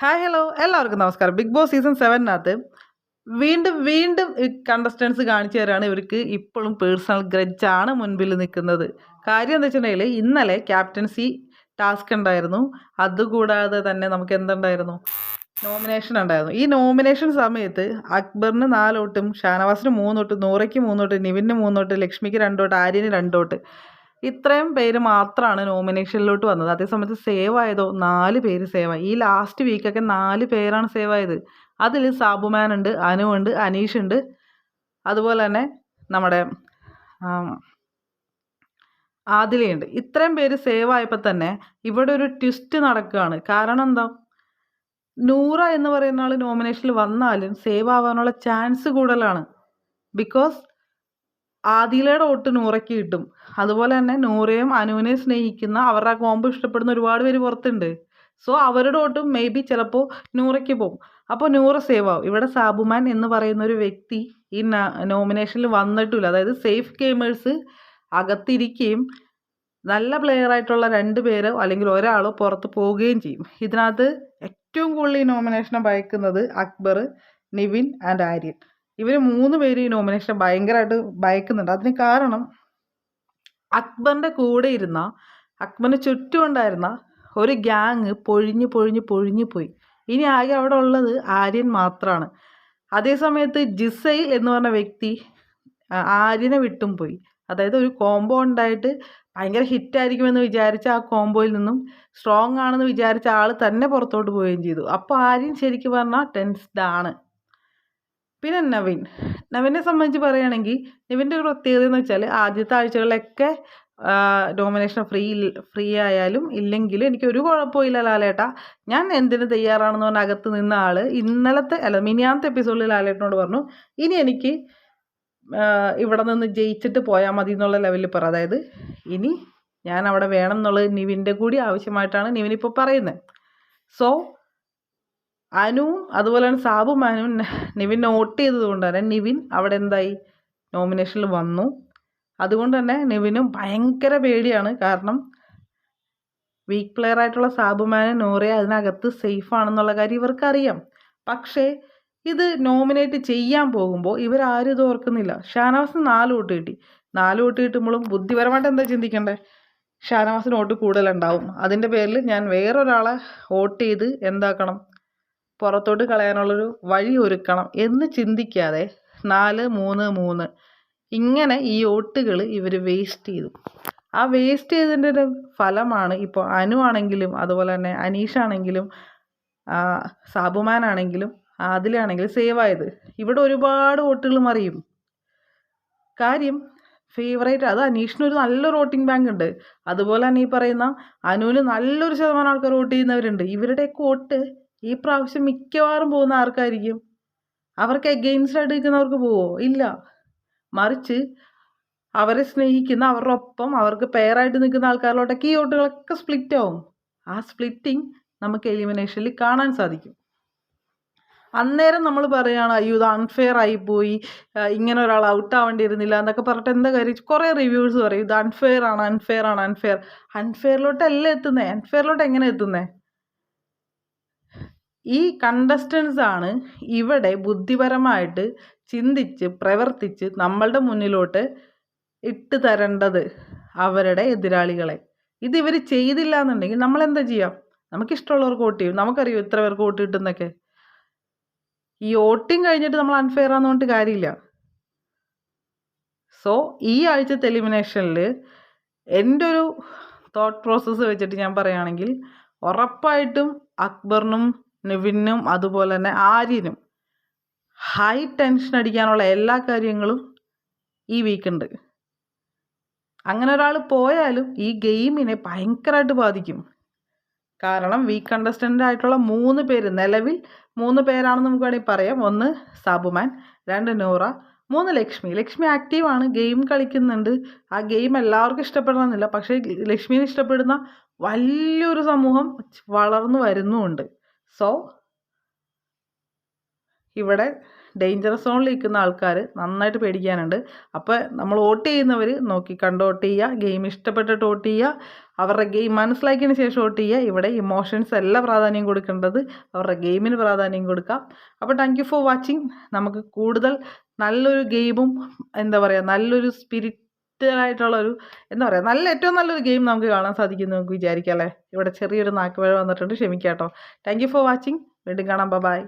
Hi hello എല്ലാവർക്കും നമസ്കാരം. Big boss season സെവനകത്ത് വീണ്ടും വീണ്ടും കണ്ടസ്റ്റൻസ് കാണിച്ചു തരാണ് ഇവർക്ക് ഇപ്പോഴും പേഴ്സണൽ ഗ്രഡ്ജാണ് മുൻപിൽ നിൽക്കുന്നത്. കാര്യം എന്താ വെച്ചിട്ടുണ്ടെങ്കിൽ ഇന്നലെ ക്യാപ്റ്റൻസി ടാസ്ക് ഉണ്ടായിരുന്നു. അതുകൂടാതെ തന്നെ നമുക്ക് എന്തുണ്ടായിരുന്നു? നോമിനേഷൻ ഉണ്ടായിരുന്നു. ഈ നോമിനേഷൻ സമയത്ത് അക്ബറിന് നാലോട്ടും ഷാനവാസിന് മൂന്നോട്ടും നൂറയ്ക്ക് മൂന്നോട്ട് നിവിന് മൂന്നോട്ട് ലക്ഷ്മിക്ക് രണ്ടോട്ട് ആര്യന് രണ്ടോട്ട് ഇത്രയും പേര് മാത്രമാണ് നോമിനേഷനിലോട്ട് വന്നത്. അതേസമയത്ത് സേവ് ആയതോ നാല് പേര് സേവ് ആയി. ഈ ലാസ്റ്റ് വീക്കൊക്കെ നാല് പേരാണ് സേവ് ആയത്. അതിൽ സാബുമാൻ ഉണ്ട് അനു ഉണ്ട് അനീഷ് ഉണ്ട്. അതുപോലെ തന്നെ നമ്മുടെ ആദിലയുണ്ട് ഇത്രയും പേര് സേവ് ആയപ്പോൾ തന്നെ ഇവിടെ ഒരു ട്വിസ്റ്റ് നടക്കുകയാണ്. കാരണം എന്താ? നൂറ എന്ന് പറയുന്ന ആൾ നോമിനേഷനിൽ വന്നാലും സേവ് ആവാനുള്ള ചാൻസ് കൂടുതലാണ്. ബിക്കോസ് ആദിലയുടെ വോട്ട് നൂറയ്ക്ക് കിട്ടും. അതുപോലെ തന്നെ നൂറയും അനുവിനെയും സ്നേഹിക്കുന്ന അവരുടെ കോമ്പോ ഇഷ്ടപ്പെടുന്ന ഒരുപാട് പേര് പുറത്തുണ്ട്. സോ അവരുടെ വോട്ടും മേ ബി ചിലപ്പോൾ നൂറയ്ക്ക് പോകും. അപ്പോൾ നൂറ സേവ് ആവും. ഇവിടെ സാബുമാൻ എന്ന് പറയുന്ന ഒരു വ്യക്തി ഈ നോമിനേഷനിൽ വന്നിട്ടില്ല. അതായത് സേഫ് ഗെയിമേഴ്സ് അകത്തിരിക്കുകയും നല്ല പ്ലെയർ ആയിട്ടുള്ള രണ്ട് പേരോ അല്ലെങ്കിൽ ഒരാളോ പുറത്ത് പോവുകയും ചെയ്യും. ഇതിനകത്ത് ഏറ്റവും കൂടുതൽ ഈ നോമിനേഷനെ ഭയക്കുന്നത് അക്ബർ നിവിൻ ആൻഡ് ആര്യൻ. ഇവർ മൂന്ന് പേര് ഈ നോമിനേഷൻ ഭയങ്കരമായിട്ട് ഭയക്കുന്നുണ്ട്. അതിന് കാരണം അക്ബറിന്റെ കൂടെ ഇരുന്ന അക്ബറിന് ചുറ്റും ഉണ്ടായിരുന്ന ഒരു ഗ്യാങ് പൊഴിഞ്ഞ് പൊഴിഞ്ഞ് പൊഴിഞ്ഞു പോയി. ഇനി ആകെ അവിടെ ഉള്ളത് ആര്യൻ മാത്രമാണ് അതേസമയത്ത് ജിസൈൽ എന്ന് പറഞ്ഞ വ്യക്തി ആര്യനെ വിട്ടും പോയി. അതായത് ഒരു കോംബോ ഉണ്ടായിട്ട് ഭയങ്കര ഹിറ്റായിരിക്കുമെന്ന് വിചാരിച്ച ആ കോംബോയിൽ നിന്നും സ്ട്രോങ് ആണെന്ന് വിചാരിച്ച ആൾ തന്നെ പുറത്തോട്ട് പോവുകയും ചെയ്തു. അപ്പോൾ ആര്യൻ ശരിക്കും പറഞ്ഞാൽ ടെൻസ്ഡ് ആണ് പിന്നെ നവീൻ. നവീനെ സംബന്ധിച്ച് പറയുകയാണെങ്കിൽ നിവിന്റെ ഒരു പ്രത്യേകത എന്ന് വെച്ചാൽ ആദ്യത്തെ ആഴ്ചകളിലൊക്കെ ഡോമിനേഷൻ ഫ്രീ ഫ്രീ ആയാലും ഇല്ലെങ്കിലും എനിക്ക് ഒരു കുഴപ്പമില്ല ലാലേട്ട. ഞാൻ എന്തിന് തയ്യാറാണെന്ന് പറഞ്ഞ അകത്ത് നിന്ന ആൾ ഇന്നലത്തെ അല്ല മിനിയാമത്തെ എപ്പിസോഡിൽ ലാലേട്ടനോട് പറഞ്ഞു ഇനി എനിക്ക് ഇവിടെ നിന്ന് ജയിച്ചിട്ട് പോയാൽ മതി എന്നുള്ള ലെവലിൽ പറ അതായത് ഇനി ഞാൻ അവിടെ വേണം എന്നുള്ളത് നിവിന്റെ കൂടി ആവശ്യമായിട്ടാണ് നിവിൻ ഇപ്പോൾ പറയുന്നത് സോ അനുവും അതുപോലെ തന്നെ സാബും അനുവും നിവിൻ നോട്ട് ചെയ്തത് കൊണ്ട് തന്നെ നിവിൻ അവിടെ എന്തായി? നോമിനേഷനിൽ വന്നു. അതുകൊണ്ട് തന്നെ നിവിനും ഭയങ്കര പേടിയാണ്. കാരണം വീക്ക് പ്ലെയർ ആയിട്ടുള്ള സാബുമാനെ നോറിയ അതിനകത്ത് സേഫ് ആണെന്നുള്ള കാര്യം ഇവർക്കറിയാം. പക്ഷേ ഇത് നോമിനേറ്റ് ചെയ്യാൻ പോകുമ്പോൾ ഇവരാരും ഇത് ഓർക്കുന്നില്ല. ഷാനവാസിന് നാല് വോട്ട് കിട്ടി. നാല് വോട്ട് കിട്ടുമ്പോഴും ബുദ്ധിപരമായിട്ട് എന്താ ചിന്തിക്കണ്ടേ? ഷാനവാസിന് വോട്ട് കൂടുതലുണ്ടാവും. അതിന്റെ പേരിൽ ഞാൻ വേറൊരാളെ വോട്ട് ചെയ്ത് എന്താക്കണം? പുറത്തോട്ട് കളയാനുള്ളൊരു വഴി ഒരുക്കണം എന്ന് ചിന്തിക്കാതെ നാല് മൂന്ന് മൂന്ന് ഇങ്ങനെ ഈ ഓട്ടുകൾ ഇവർ വേസ്റ്റ് ചെയ്തു. ആ വേസ്റ്റ് ചെയ്തതിന്റെ ഒരു ഫലമാണ് ഇപ്പോൾ അനു ആണെങ്കിലും അതുപോലെ തന്നെ അനീഷ് ആണെങ്കിലും സാബുമാൻ ആണെങ്കിലും ആദിലാണെങ്കിലും സേവ് ആയത്. ഇവിടെ ഒരുപാട് വോട്ടുകൾ മറിയും. കാര്യം ഫേവറേറ്റ് അത് അനീഷിന് ഒരു നല്ലൊരു വോട്ടിംഗ് ബാങ്ക് ഉണ്ട്. അതുപോലെ തന്നെ ഈ പറയുന്ന അനുവിന് നല്ലൊരു ശതമാനം ആൾക്കാർ വോട്ട് ചെയ്യുന്നവരുണ്ട്. ഇവരുടെയൊക്കെ വോട്ട് ഈ പ്രാവശ്യം മിക്കവാറും പോകുന്ന ആർക്കായിരിക്കും? അവർക്ക് എഗെയിൻസ്റ്റ് ആയിട്ട് നിൽക്കുന്നവർക്ക് പോവോ? ഇല്ല. മറിച്ച് അവരെ സ്നേഹിക്കുന്ന അവരുടെ ഒപ്പം അവർക്ക് പെയറായിട്ട് നിൽക്കുന്ന ആൾക്കാരിലോട്ടൊക്കെ ഈ വോട്ടുകളൊക്കെ സ്പ്ലിറ്റ് ആവും. ആ സ്പ്ലിറ്റിംഗ് നമുക്ക് എലിമിനേഷനിൽ കാണാൻ സാധിക്കും. അന്നേരം നമ്മൾ പറയുകയാണ് അയ്യോ ഇത് അൺഫെയർ ആയിപ്പോയി. ഇങ്ങനെ ഒരാൾ ഔട്ട് ആവേണ്ടിയിരുന്നില്ല എന്നൊക്കെ പറഞ്ഞിട്ട് എന്താ കാര്യം? കുറേ റിവ്യൂസ് പറയും ഇത് അൺഫെയർ ആണ് അൺഫെയർ ആണ് അൺഫെയർ അൺഫെയറിലോട്ടല്ല എത്തുന്നത് അൺഫെയറിലോട്ട് എങ്ങനെ എത്തുന്നത് ഈ കണ്ടസ്റ്റൻസ് ആണ് ഇവിടെ ബുദ്ധിപരമായിട്ട് ചിന്തിച്ച് പ്രവർത്തിച്ച് നമ്മളുടെ മുന്നിലോട്ട് ഇട്ട് തരേണ്ടത് അവരുടെ എതിരാളികളെ. ഇത് ഇവർ ചെയ്തില്ല എന്നുണ്ടെങ്കിൽ നമ്മൾ എന്താ ചെയ്യാം? നമുക്കിഷ്ടമുള്ളവർക്ക് വോട്ട് ചെയ്യും. നമുക്കറിയോ ഇത്ര പേർക്ക് വോട്ട് കിട്ടുന്നൊക്കെ? ഈ വോട്ടിങ് കഴിഞ്ഞിട്ട് നമ്മൾ അൺഫെയർ ആണെന്ന് പറഞ്ഞിട്ട് കാര്യമില്ല. സോ ഈ ആഴ്ചത്തെ എലിമിനേഷനിൽ എന്റെ ഒരു തോട്ട് പ്രോസസ്സ് വെച്ചിട്ട് ഞാൻ പറയുകയാണെങ്കിൽ ഉറപ്പായിട്ടും അക്ബറിനും നിവിനും അതുപോലെ തന്നെ ആര്യനും ഹൈ ടെൻഷൻ അടിക്കാനുള്ള എല്ലാ കാര്യങ്ങളും ഈ വീക്കുണ്ട് അങ്ങനെ ഒരാൾ പോയാലും ഈ ഗെയിമിനെ ഭയങ്കരമായിട്ട് ബാധിക്കും. കാരണം വീക്ക് കണ്ടസ്റ്റന്റ് ആയിട്ടുള്ള മൂന്ന് പേര് നിലവിൽ മൂന്ന് പേരാണെന്ന് നമുക്ക് വേണമെങ്കിൽ പറയാം. ഒന്ന് സാബുമാൻ രണ്ട് നൂറ മൂന്ന് ലക്ഷ്മി. ലക്ഷ്മി ആക്റ്റീവാണ് ഗെയിം കളിക്കുന്നുണ്ട്. ആ ഗെയിം എല്ലാവർക്കും ഇഷ്ടപ്പെടണമെന്നില്ല. പക്ഷേ ലക്ഷ്മിനെ ഇഷ്ടപ്പെടുന്ന വലിയൊരു സമൂഹം വളർന്നു വരുന്നുമുണ്ട്. സോ ഇവിടെ ഡേഞ്ചർ സോണിൽ നിൽക്കുന്ന ആൾക്കാർ നന്നായിട്ട് പേടിക്കാനുണ്ട്. അപ്പോൾ നമ്മൾ വോട്ട് ചെയ്യുന്നവർ നോക്കി കണ്ട് വോട്ട് ചെയ്യുക ഗെയിം ഇഷ്ടപ്പെട്ടിട്ട് വോട്ട് ചെയ്യുക അവരുടെ ഗെയിം മനസ്സിലാക്കിയതിന് ശേഷം വോട്ട് ചെയ്യുക. ഇവിടെ ഇമോഷൻസ് അല്ല പ്രാധാന്യം കൊടുക്കേണ്ടത് അവരുടെ ഗെയിമിന് പ്രാധാന്യം കൊടുക്കാം അപ്പോൾ താങ്ക് ഫോർ വാച്ചിങ് നമുക്ക് കൂടുതൽ നല്ലൊരു ഗെയിമും എന്താ പറയുക നല്ലൊരു സ്പിരിറ്റലായിട്ടുള്ള ഒരു എന്താ പറയുക നല്ല ഏറ്റവും നല്ലൊരു ഗെയിം നമുക്ക് കാണാൻ സാധിക്കുന്നു നമുക്ക് വിചാരിക്കാം അല്ലേ? ഇവിടെ ചെറിയൊരു നാക്കുപഴ വന്നിട്ടുണ്ട്. ക്ഷമിക്കാം കേട്ടോ താങ്ക് യു ഫോർ വാച്ചിങ് വീണ്ടും കാണാം. ബൈ